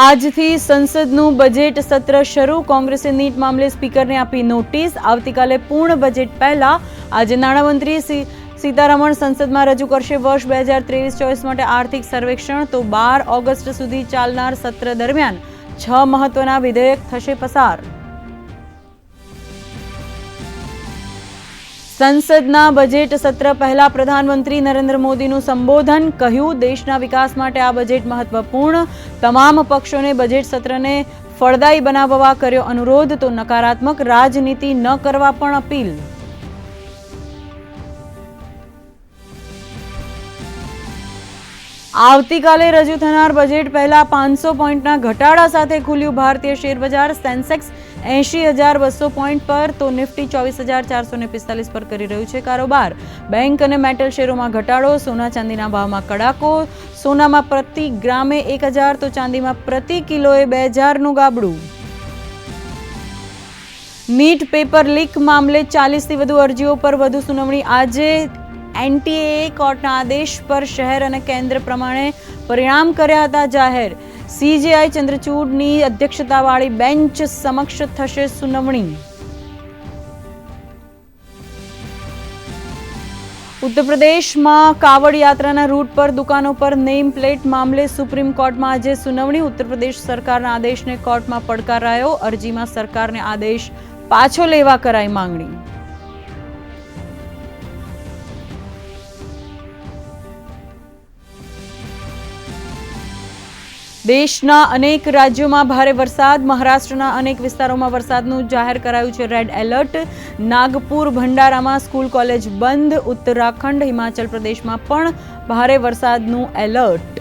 આજથી સંસદનું બજેટ સત્ર શરૂ. કોંગ્રેસે નીટ મામલે સ્પીકરને આપી નોટિસ. આવતીકાલે પૂર્ણ બજેટ પહેલા આજે નાણામંત્રી સીતારમણ સંસદમાં રજૂ કરશે વર્ષ બે હજાર ત્રેવીસ ચોવીસ માટે આર્થિક સર્વેક્ષણ. તો બાર ઓગસ્ટ સુધી ચાલનાર સત્ર દરમિયાન છ મહત્વના વિધેયક થશે પસાર. સંસદના બજેટ સત્ર પહેલા પ્રધાનમંત્રી નરેન્દ્ર મોદીનું સંબોધન કહ્યું, દેશના વિકાસ માટે આ બજેટ મહત્વપૂર્ણ. તમામ પક્ષોને બજેટ સત્રને ફળદાયી બનાવવા કર્યો અનુરોધ, તો નકારાત્મક રાજનીતિ ન કરવા પણ અપીલ. આવતીકાલે રજૂ થનાર બજેટ પહેલા પાંચસો પોઈન્ટના ઘટાડા સાથે ખુલ્યું ભારતીય શેરબજાર સેન્સેક્સ એંશી હજાર બસો પોઈન્ટ પર તો નિફ્ટી ચોવીસ હજાર ચારસો ને પિસ્તાલીસ પર કરી રહ્યું છે કારોબાર. બેંક અને મેટલ શેરોમાં ઘટાડો, સોના ચાંદીના ભાવમાં કડાકો, સોનામાં પ્રતિ ગ્રામે એક હજાર તો ચાંદીમાં પ્રતિ કિલોએ બે હજારનું ગાબડું. નીટ પેપર લીક મામલે ચાલીસથી વધુ અરજીઓ પર વધુ સુનાવણી. આજે એનટીએ કોર્ટના આદેશ પર શહેર અને કેન્દ્ર પ્રમાણે પરિણામ કર્યા હતા જાહેર. સીજેઆઈ ચંદ્રચૂડની અધ્યક્ષતાવાળી બેન્ચ સમક્ષ થશે સુનાવણી. ઉત્તર પ્રદેશમાં કાવડ યાત્રાના રૂટ પર, દુકાનો પર નેમ પ્લેટ મામલે સુપ્રીમ કોર્ટમાં આજે સુનાવણી. ઉત્તર પ્રદેશ સરકારના આદેશને કોર્ટમાં પડકારાયો. અરજીમાં સરકારને આદેશ પાછો લેવા કરાઈ માંગણી. દેશના અનેક રાજ્યોમાં ભારે વરસાદ, મહારાષ્ટ્રના અનેક વિસ્તારોમાં વરસાદનું જાહેર કરાયું છે રેડ એલર્ટ. નાગપુર, ભંડારામાં સ્કૂલ કોલેજ બંધ, ઉત્તરાખંડ, હિમાચલ પ્રદેશમાં પણ ભારે વરસાદનું એલર્ટ.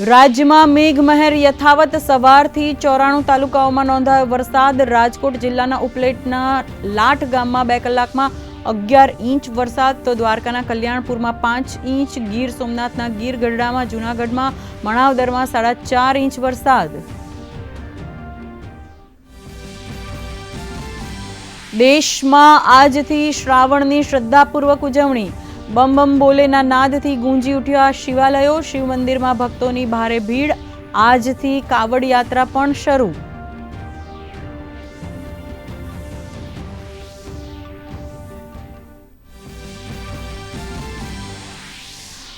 રાજ્યમાં મેઘમહેર યથાવત સવારથી ચોરાણું તાલુકાઓમાં નોંધાયો વરસાદ. રાજકોટ જિલ્લાના ઉપલેટના લાઠ ગામમાં બે કલાકમાં અગિયાર ઇંચ વરસાદ. તો દ્વારકાના કલ્યાણપુરમાં પાંચ ઇંચ, ગીર સોમનાથના ગીર ગઢડામાં, જૂનાગઢમાં, મણાવદરમાં સાડા ચાર ઇંચ વરસાદ. દેશમાં આજથી શ્રાવણની શ્રદ્ધાપૂર્વક ઉજવણી. બમ બમ બોલેના નાદથી ગુંજી ઉઠ્યા શિવાલયો. શિવ મંદિરમાં ભક્તોની ભારે ભીડ. આજથી કાવડ યાત્રા પણ શરૂ.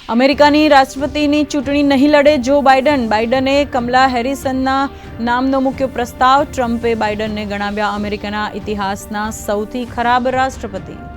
અમેરિકાની રાષ્ટ્રપતિની ચૂંટણી નહીં લડે જો બાઇડન. બાઇડને કમલા હેરિસનના નામનો મુખ્ય પ્રસ્તાવ. ટ્રમ્પે બાઇડનને ગણાવ્યા અમેરિકાના ઇતિહાસના સૌથી ખરાબ રાષ્ટ્રપતિ.